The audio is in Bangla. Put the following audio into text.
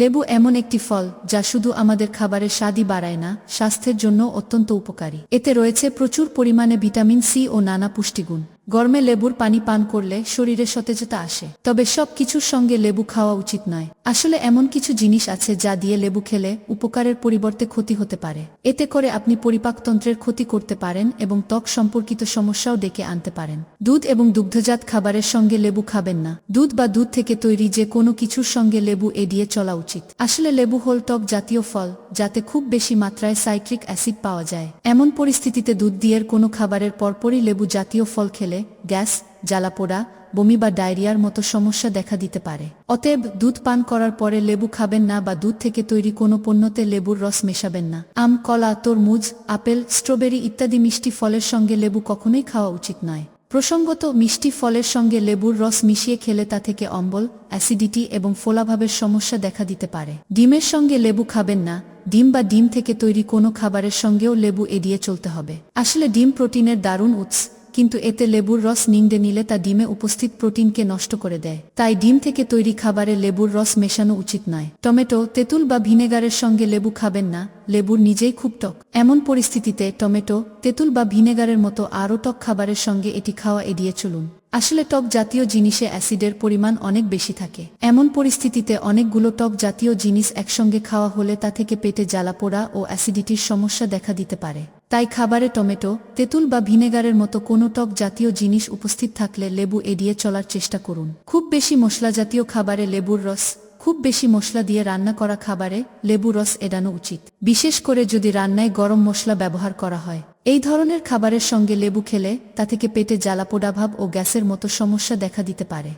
লেবু এমন একটি ফল যা শুধু আমাদের খাবারের স্বাদই বাড়ায় না, স্বাস্থ্যের জন্য অত্যন্ত উপকারী। এতে রয়েছে প্রচুর পরিমাণে ভিটামিন সি ও নানা পুষ্টিগুণ। গরমে লেবুর পানি পান করলে শরীরে সতেজতা আসে। তবে সব কিছুর সঙ্গে লেবু খাওয়া উচিত নয়। আসলে এমন কিছু জিনিস আছে যা দিয়ে লেবু খেলে উপকারের পরিবর্তে ক্ষতি হতে পারে। এতে করে আপনি পরিপাকতন্ত্রের ক্ষতি করতে পারেন এবং ত্বক সম্পর্কিত সমস্যাও ডেকে আনতে পারেন। দুধ এবং দুগ্ধজাত খাবারের সঙ্গে লেবু খাবেন না। দুধ বা দুধ থেকে তৈরি যে কোনো কিছুর সঙ্গে লেবু এড়িয়ে চলা উচিত। আসলে লেবু হল টক জাতীয় ফল, যাতে খুব বেশি মাত্রায় সাইট্রিক অ্যাসিড পাওয়া যায়। এমন পরিস্থিতিতে দুধ দিয়ের কোনো খাবারের পরপরই লেবু জাতীয় ফল খেলে গ্যাস, জ্বালাপোড়া, বমি বা ডায়রিয়ার মতো সমস্যা দেখা দিতে পারে। অতএব দুধ পান করার পরে লেবু খাবেন না বা দুধ থেকে তৈরি কোনো পণ্যতে লেবুর রস মেশাবেন না। আম, কলা, তরমুজ, আপেল, স্ট্রবেরি ইত্যাদি মিষ্টি ফলের সঙ্গে লেবু কখনোই খাওয়া উচিত নয়। প্রসঙ্গত, মিষ্টি ফলের সঙ্গে লেবুর রস মিশিয়ে খেলে তা থেকে অম্বল, অ্যাসিডিটি এবং ফোলাভাবের সমস্যা দেখা দিতে পারে। ডিমের সঙ্গে লেবু খাবেন না, ডিম বা ডিম থেকে তৈরি কোনো খাবারের সঙ্গেও লেবু এড়িয়ে চলতে হবে। আসলে ডিম প্রোটিনের দারুণ উৎস। কিন্তু এতে লেবুর রস নিংড়ে নিলে তা ডিমে উপস্থিত প্রোটিনকে নষ্ট করে দেয়। তাই ডিম থেকে তৈরি খাবারে লেবুর রস মেশানো উচিত নয়। টমেটো, তেঁতুল বা ভিনেগারের সঙ্গে লেবু খাবেন না। লেবুর নিজেই খুব টক। এমন পরিস্থিতিতে টমেটো, তেঁতুল বা ভিনেগারের মতো আরও টক খাবারের সঙ্গে এটি খাওয়া এড়িয়ে চলুন। আসলে টক জাতীয় জিনিসে অ্যাসিডের পরিমাণ অনেক বেশি থাকে। এমন পরিস্থিতিতে অনেকগুলো টক জাতীয় জিনিস একসঙ্গে খাওয়া হলে তা থেকে পেটে জ্বালাপোড়া ও অ্যাসিডিটির সমস্যা দেখা দিতে পারে। তাই খাবারে টমেটো, তেঁতুল বা ভিনেগারের মতো কোনো টক জাতীয় জিনিস উপস্থিত থাকলে লেবু এড়িয়ে চলার চেষ্টা করুন। খুব বেশি মশলা জাতীয় খাবারে লেবুর রস খুব বেশি মশলা দিয়ে রান্না করা খাবারে লেবু রস এড়ানো উচিত। বিশেষ করে যদি রান্নায় গরম মশলা ব্যবহার করা হয়। এই ধরনের খাবারের সঙ্গে লেবু খেলে তা থেকে পেটে জ্বালাপোড়াভাব ও গ্যাসের মতো সমস্যা দেখা দিতে পারে।